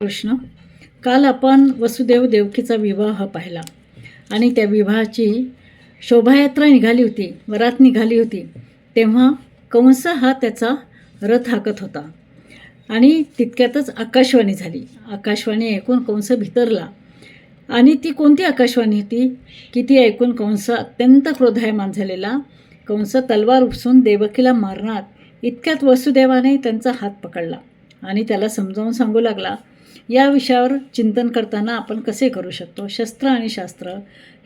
कृष्ण काल आपण वसुदेव देवकीचा विवाह पाहिला. आणि त्या विवाहाची शोभायात्रा निघाली होती वरात निघाली होती. तेव्हा कंस हा त्याचा रथ हाकत होता. आणि तितक्यातच आकाशवाणी झाली. आकाशवाणी ऐकून कंस भितरला. आणि ती कोणती आकाशवाणी होती? की ती ऐकून कंस अत्यंत क्रोधायमान झालेला. कंस तलवार उपसून देवकीला मारणार. इतक्यात वसुदेवाने त्यांचा हात पकडला. आणि त्याला समजावून सांगू लागला या विषयावर चिंतन करताना आपण कसे करू शकतो? शस्त्र आणि शास्त्र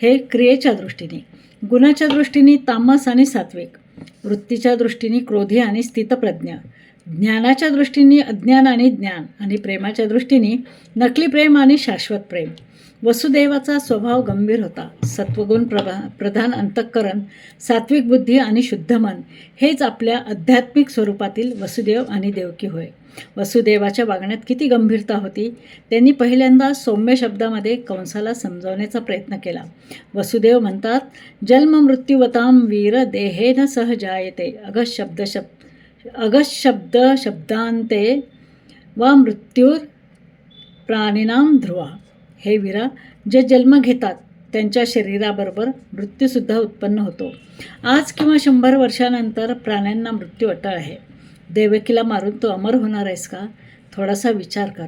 हे क्रियेच्या दृष्टीने गुणाच्या दृष्टीने तामस आणि सात्विक वृत्तीच्या दृष्टीने क्रोधी आणि स्थितप्रज्ञ ज्ञानाच्या दृष्टीने अज्ञान आणि ज्ञान आणि प्रेमाच्या दृष्टीने नकली प्रेम आणि शाश्वत प्रेम. वसुदेवाचा स्वभाव गंभीर होता. सत्वगुण प्रभा प्रधान अंतःकरण सात्विक बुद्धी आणि शुद्ध मन हेच आपल्या आध्यात्मिक स्वरूपातील वसुदेव आणि देवकी होय. वसुदेवाच्या वागण्यात किती गंभीरता होती. त्यांनी पहिल्यांदा सौम्य शब्दामध्ये कंसाला समजवण्याचा प्रयत्न केला. वसुदेव म्हणतात जन्म मृत्यूवताम वीर देहेन सह जायते. अगस शब्द शब्द. अगशब्द शब्दांते वा मृत्यूर प्राणिनाम ध्रुवा. हे वीरा जे जन्म घेतात त्यांच्या शरीराबरोबर मृत्यूसुद्धा उत्पन्न होतो. आज किंवा शंभर वर्षानंतर प्राण्यांना मृत्यू अटळ आहे. देवकीला मारून तू अमर होणार आहेस का? थोडासा विचार कर.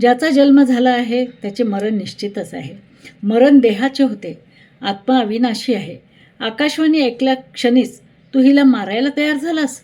ज्याचा जन्म झाला आहे त्याचे मरण निश्चितच आहे. मरण देहाचे होते. आत्मा अविनाशी आहे. आकाशवाणी ऐकल्या क्षणीच तू हिला मारायला तयार झालास?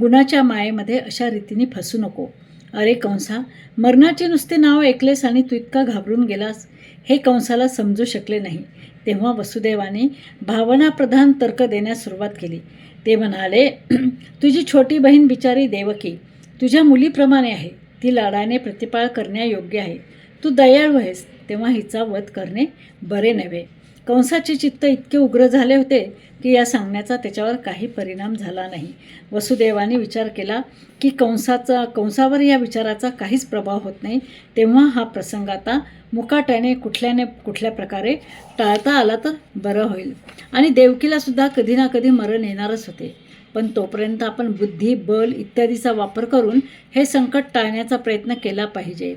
गुणाच्या मायेमध्ये अशा रीतीने फसू नको. अरे कंसा मरणाचे नुसते नाव ऐकलेस आणि तू इतका घाबरून गेलास हे कंसाला समजू शकले नाही. तेव्हा वसुदेवाने भावनाप्रधान तर्क देण्यास सुरुवात केली. ते म्हणाले तुझी छोटी बहीण बिचारी देवकी तुझ्या मुलीप्रमाणे आहे. ती लाडाने प्रतिपाळ करण्यायोग्य आहे. तू दयाळू आहेस तेव्हा हिचा वध करणे बरे नव्हे. कंसाचे चित्त इतके उग्र झाले होते की या सांगण्याचा त्याच्यावर काही परिणाम झाला नाही. वसुदेवाने विचार केला की कंसाचा कंसावर या विचाराचा काहीच प्रभाव होत नाही. तेव्हा हा प्रसंग आता मुकाट्याने कुठल्याने कुठल्या प्रकारे टाळता आला तर बरं होईल. आणि देवकीलासुद्धा कधी ना कधी मरण येणारच होते. पण तोपर्यंत आपण बुद्धी बल इत्यादीचा वापर करून हे संकट टाळण्याचा प्रयत्न केला पाहिजे.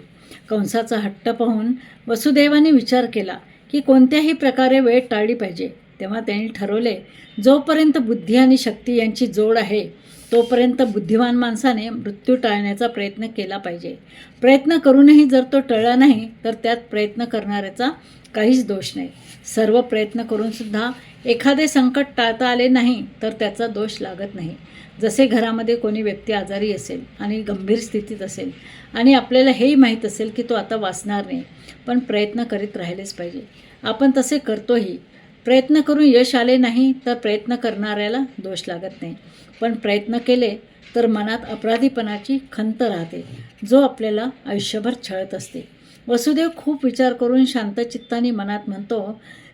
कंसाचा हट्ट पाहून वसुदेवाने विचार केला की कोणत्याही प्रकारे वेळ टाळली पाहिजे. तेव्हा त्यांनी ठरवले जोपर्यंत बुद्धी आणि शक्ती यांची जोड आहे तोपर्यंत बुद्धिमान माणसाने मृत्यू टाळण्याचा प्रयत्न केला पाहिजे. प्रयत्न करूनही जर तो टळला नाही तर त्यात प्रयत्न करणाऱ्याचा काहीच दोष नाही. सर्व प्रयत्न करूनसुद्धा एखादे संकट टाळता आले नाही तर त्याचा दोष लागत नाही. जसे घरामध्ये कोणी व्यक्ती आजारी असेल आणि गंभीर स्थितीत असेल आणि आपल्याला हेही माहीत असेल की तो आता वाचणार नाही पण प्रयत्न करीत राहिलेच पाहिजे. आपण तसे करतोही प्रयत्न करून यश आले नाही तर प्रयत्न करणाऱ्याला दोष लागत नाही. पण प्रयत्न केले तर मनात अपराधीपणाची खंत राहते जो आपल्याला आयुष्यभर छळत असते. वसुदेव खूप विचार करून शांतचित्ताने मनात म्हणतो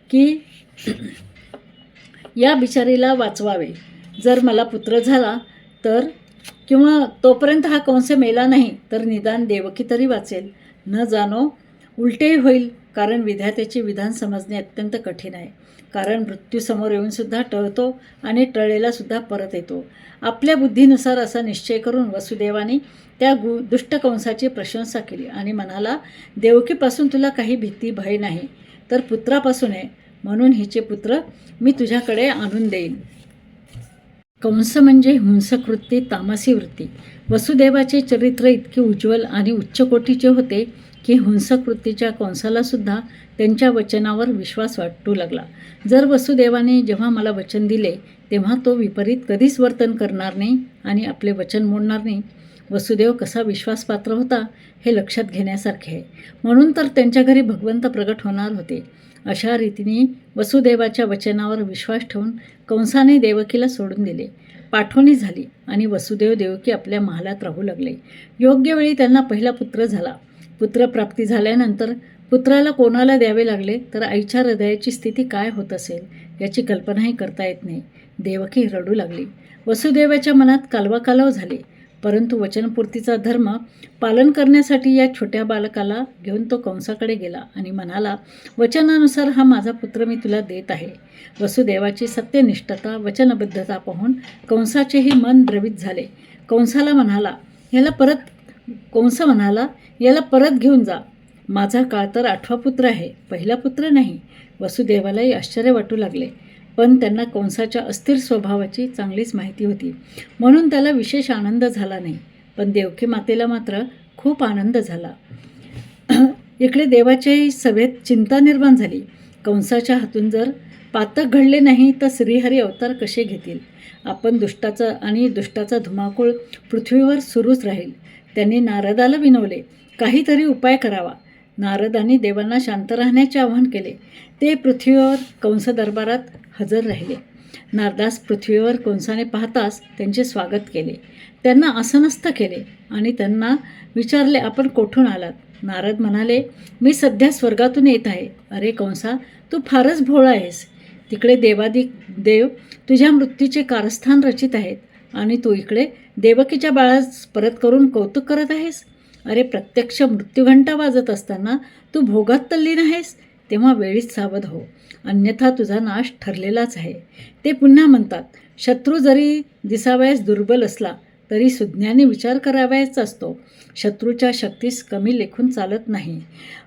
की या बिचारीला वाचवावे. जर मला पुत्र झाला तर किंवा तोपर्यंत हा कंस मेला नाही तर निदान देवकी तरी वाचेल. न जाणो उलटेही होईल. कारण विधात्याचे विधान समजणे अत्यंत कठीण आहे. कारण मृत्यू समोर येऊनसुद्धा टळतो आणि टळलेलासुद्धा परत येतो. आपल्या बुद्धीनुसार असा निश्चय करून वसुदेवाने त्या गु दुष्टकंसाची प्रशंसा केली आणि म्हणाला देवकीपासून तुला काही भीती भय नाही. तर पुत्रापासून आहे म्हणून हिचे पुत्र मी तुझ्याकडे आणून देईन. कंस म्हणजे हिंसकृत्ती तामसी वृत्ती. वसुदेवाचे चरित्र इतके उज्ज्वल आणि उच्चकोटीचे होते की हिंसकृतीच्या कंसालासुद्धा त्यांच्या वचनावर विश्वास वाटू लागला. जर वसुदेवाने जेव्हा मला वचन दिले तेव्हा तो विपरीत कधीच वर्तन करणार नाही आणि आपले वचन मोडणार नाही. वसुदेव कसा विश्वासपात्र होता हे लक्षात घेण्यासारखे आहे. म्हणून तर त्यांच्या घरी भगवंत प्रगट होणार होते. अशा रीतीने वसुदेवाच्या वचनावर विश्वास ठेवून कंसाने देवकीला सोडून दिले. पाठवणी झाली आणि वसुदेव देवकी आपल्या महालात राहू लागले. योग्य वेळी त्यांना पहिला पुत्र झाला. पुत्रप्राप्ती झाल्यानंतर पुत्राला कोणाला द्यावे लागले? तर आईच्या हृदयाची स्थिती काय होत असेल याची कल्पनाही करता येत नाही. देवकी रडू लागली. वसुदेवाच्या मनात कालवाकालव झाले. परंतु वचनपूर्तीचा धर्म पालन करण्यासाठी या छोट्या बालकाला घेऊन तो कंसाकडे गेला आणि म्हणाला वचनानुसार हा माझा पुत्र मी तुला देत आहे. वसुदेवाची सत्यनिष्ठता वचनबद्धता पाहून कंसाचेही मन द्रवित झाले. कंसाला म्हणाला ह्याला परत कंस म्हणाला याला परत घेऊन जा. माझा काळ तर आठवा पुत्र आहे. पहिला पुत्र नाही. वसुदेवालाही आश्चर्य वाटू लागले. पण त्यांना कंसाच्या अस्थिर स्वभावाची चांगलीच माहिती होती. म्हणून त्याला विशेष आनंद झाला नाही. पण देवकी मातेला मात्र खूप आनंद झाला. इकडे देवाच्याही सभेत चिंता निर्माण झाली. कंसाच्या हातून जर पातक घडले नाही तर श्रीहरी अवतार कसे घेतील? आपण दुष्टाचा आणि दुष्टाचा धुमाकूळ पृथ्वीवर सुरूच राहील. त्यांनी नारदाला विनवले. काहीतरी उपाय करावा. नारदांनी देवांना शांत राहण्याचे आवाहन केले. ते पृथ्वीवर कंस दरबारात हजर राहिले. नारदास पृथ्वीवर कंसाने पाहताच त्यांचे स्वागत केले. त्यांना आसनस्थ केले आणि त्यांना विचारले आपण कोठून आलात? नारद म्हणाले मी सध्या स्वर्गातून येत आहे. अरे कंसा तू फारच भोळा आहेस. तिकडे देवादी देव तुझ्या मृत्यूचे कारस्थान रचित आहेत. आणि तू इकडे देवकीच्या बाळास परत करून कौतुक करत आहेस? अरे प्रत्यक्ष मृत्यूघंटा वाजत असताना तू भोगात तल्लीन आहेस? तेव्हा वेळीच सावध हो. अन्यथा तुझा नाश ठरलेलाच आहे. ते पुन्हा म्हणतात शत्रू जरी दिसावयास दुर्बल असला तरी सुज्ञाने विचार करावयाचा असतो. शत्रूच्या शक्तीस कमी लेखून चालत नाही.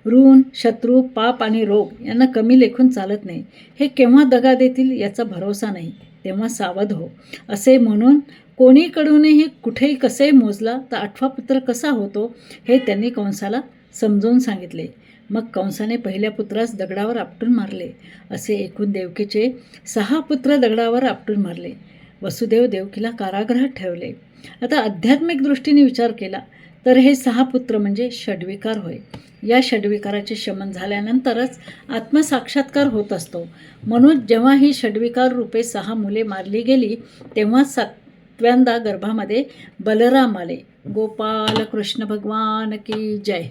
ऋण शत्रू पाप आणि रोग यांना कमी लेखून चालत नाही. हे केव्हा दगा देतील याचा भरोसा नाही. तेव्हा सावध हो. असे म्हणून कोणीकडूनही कुठेही कसे मोजला तर आठवा पुत्र कसा होतो हे त्यांनी कंसाला समजावून सांगितले. मग कंसाने पहिल्या पुत्रास दगडावर आपटून मारले. असे एकूण देवकीचे सहा पुत्र दगडावर आपटून मारले. वसुदेव देवकीला कारागृहात ठेवले. आता आध्यात्मिक दृष्टीने विचार केला तर हे सहा पुत्र म्हणजे षड्विकार होय. या षड्विकाराचे शमन झाल्यानंतरच आत्मसाक्षात्कार होत असतो. म्हणून जेव्हा ही षडविकार रूपे सहा मुले मारली गेली तेव्हा सातव्यांदा गर्भामध्ये बलराम आले. गोपाल कृष्ण भगवान की जय.